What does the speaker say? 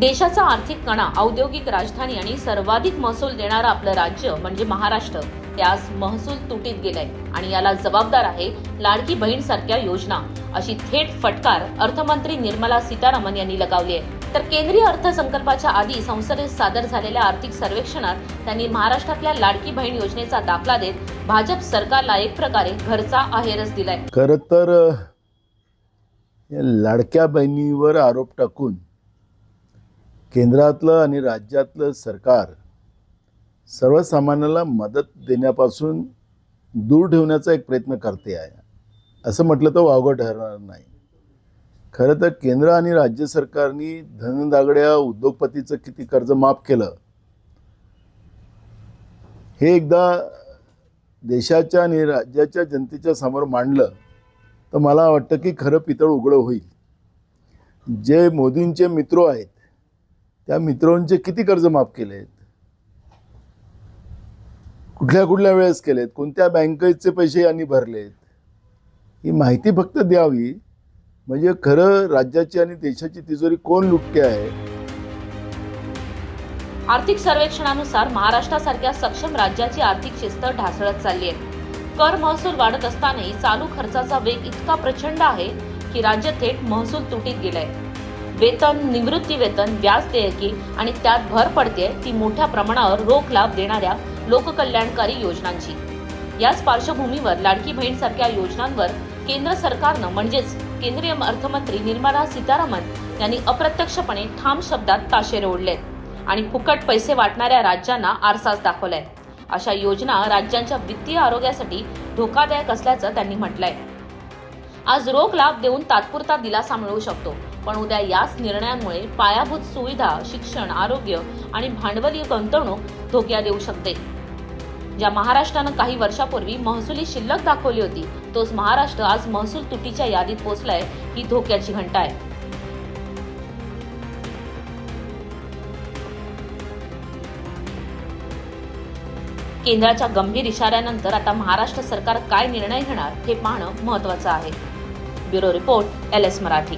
देशाचा आर्थिक कणा औद्योगिक राजधानी आणि सर्वाधिक महसूल देणारं आपलं राज्य म्हणजे महाराष्ट्र. त्यास महसूल तुटीत गेलाय आणि याला जबाबदार आहे लाडकी बहीण सारख्या योजना. अशी थेट फटकार अर्थमंत्री निर्मला सीतारामन यांनी लगावली आहे. तर केंद्रीय अर्थसंकल्पाच्या आधी संसदेत सादर झालेल्या आर्थिक सर्वेक्षणात त्यांनी महाराष्ट्रातल्या लाडकी बहीण योजनेचा दाखला देत भाजप सरकारला एक प्रकारे घरचा आहेरच दिलाय. खर तर या लाडक्या बहिणीवर आरोप टाकून केंद्रातलं आणि राज्यातलं सरकार सर्वसामान्याला मदत देण्यापासून दूर ठेवण्याचा एक प्रयत्न करते आहे. असं म्हटलं तर वावगं ठरणार नाही. खरं तर केंद्र आणि राज्य सरकारनी धनदागड्या उद्योगपतीचं किती कर्ज माफ केलं? हे एकदा देशाच्या आणि राज्याच्या जनतेच्या समोर मांडलं तर मला वाटतं की खरं पितळ उघडं होईल. जे मोदींचे मित्र आहेत त्या मित्रांचे किती कर्ज माफ केले आहेत कुठल्या कुठल्या वेळेस केलेत? कोणत्या बँकेचे पैसे यांनी भरलेत? ही माहिती फक्त द्यावी. म्हणजे खरं राज्याची आणि देशाची तिजोरी कोण लुटते आहे? आर्थिक सर्वेक्षणानुसार महाराष्ट्रासारख्या सक्षम राज्याची आर्थिक शिस्त ढासळत चालली आहे कर महसूल वाढत असतानाही चालू खर्चाचा वेग इतका प्रचंड आहे की राज्य थेट महसूल तुटीत गेलाय. वेतन निवृत्ती वेतन व्याज देयके आणि त्यात भर पडते ती मोठ्या प्रमाणावर रोख लाभ देणाऱ्या लोककल्याणकारी योजनांची. याच पार्श्वभूमीवर लाडकी बहीण सारख्या योजनांवर केंद्र सरकारनं म्हणजेच केंद्रीय अर्थमंत्री निर्मला सीतारामन यांनी अप्रत्यक्षपणे ठाम शब्दात ताशेरे ओढलेत आणि फुकट पैसे वाटणाऱ्या राज्यांना आरसाच दाखवलाय. अशा योजना राज्यांच्या वित्तीय आरोग्यासाठी धोकादायक असल्याचं त्यांनी म्हटलंय. आज रोख लाभ देऊन तात्पुरता दिलासा मिळू शकतो. पण उद्या याच निर्णयांमुळे पायाभूत सुविधा शिक्षण आरोग्य आणि भांडवली गुंतवणूक धोक्यात येऊ शकते. ज्या महाराष्ट्रानं काही वर्षापूर्वी महसुली शिल्लक दाखवली होती तोच महाराष्ट्र आज महसूल तुटीच्या यादीत पोहोचलाय ही धोक्याची घंटा आहे. केंद्राच्या गंभीर इशाऱ्यानंतर आता महाराष्ट्र सरकार काय निर्णय घेणार हे पाहणं महत्वाचं आहे. Bureau report L S Marathi.